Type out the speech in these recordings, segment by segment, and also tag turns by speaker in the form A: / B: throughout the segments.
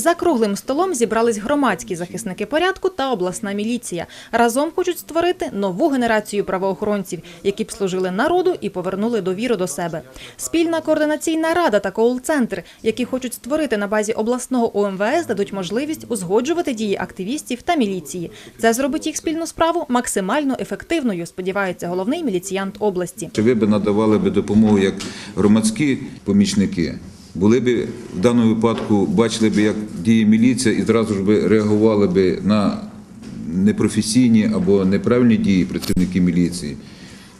A: За круглим столом зібрались громадські захисники порядку та обласна міліція. Разом хочуть створити нову генерацію правоохоронців, які б служили народу і повернули довіру до себе. Спільна координаційна рада та коул-центр, які хочуть створити на базі обласного ОМВС, дадуть можливість узгоджувати дії активістів та міліції. Це зробить їх спільну справу максимально ефективною, сподівається головний міліціянт області.
B: Ви б надавали б допомогу як громадські помічники? Були б в даному випадку, бачили б, як діє міліція, і зразу ж би реагували б на непрофесійні або неправильні дії працівників міліції.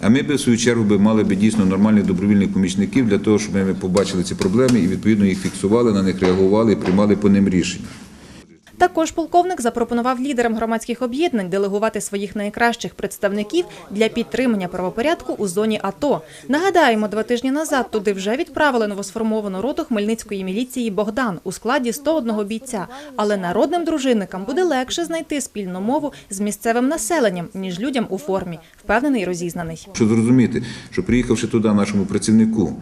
B: А ми б в свою чергу би мали б дійсно нормальних добровільних помічників для того, щоб ми побачили ці проблеми і відповідно їх фіксували, на них реагували і приймали по ним рішення.
A: Також полковник запропонував лідерам громадських об'єднань делегувати своїх найкращих представників для підтримання правопорядку у зоні АТО. Нагадаємо, два тижні назад туди вже відправили новосформовану роту Хмельницької міліції Богдан у складі 101 бійця. Але народним дружинникам буде легше знайти спільну мову з місцевим населенням ніж людям у формі, впевнений розізнаний.
B: Щоб зрозуміти, що приїхавши туди нашому працівнику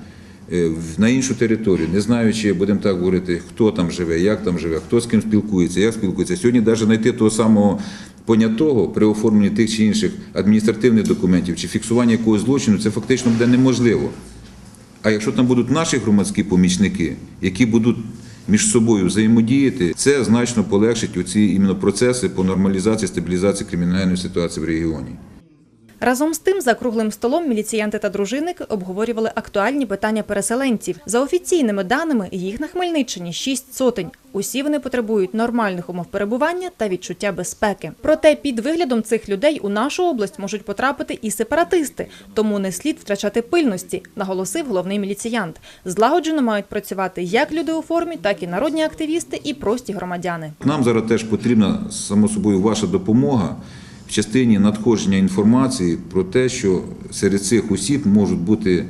B: на іншу територію, не знаючи, будемо так говорити, хто там живе, як там живе, хто з ким спілкується, як спілкується. Сьогодні навіть знайти того самого понятого при оформленні тих чи інших адміністративних документів чи фіксуванні якогось злочину, це фактично буде неможливо. А якщо там будуть наші громадські помічники, які будуть між собою взаємодіяти, це значно полегшить оці іменно процеси по нормалізації, стабілізації кримінальної ситуації в регіоні.
A: Разом з тим, за круглим столом міліціянти та дружинники обговорювали актуальні питання переселенців. За офіційними даними, їх на Хмельниччині шість сотень. Усі вони потребують нормальних умов перебування та відчуття безпеки. Проте під виглядом цих людей у нашу область можуть потрапити і сепаратисти, тому не слід втрачати пильності, наголосив головний міліціянт. Злагоджено мають працювати як люди у формі, так і народні активісти і прості громадяни.
B: Нам зараз теж потрібна, само собою, ваша допомога в частині надходження інформації про те, що серед цих осіб можуть бути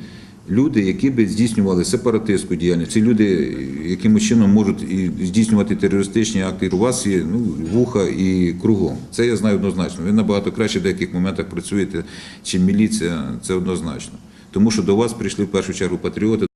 B: люди, які би здійснювали сепаратистську діяльність. Ці люди якимось чином можуть і здійснювати терористичні акти. У вас є ну, вуха і кругом. Це я знаю однозначно. Ви набагато краще в деяких моментах працюєте, чим міліція, це однозначно. Тому що до вас прийшли в першу чергу патріоти,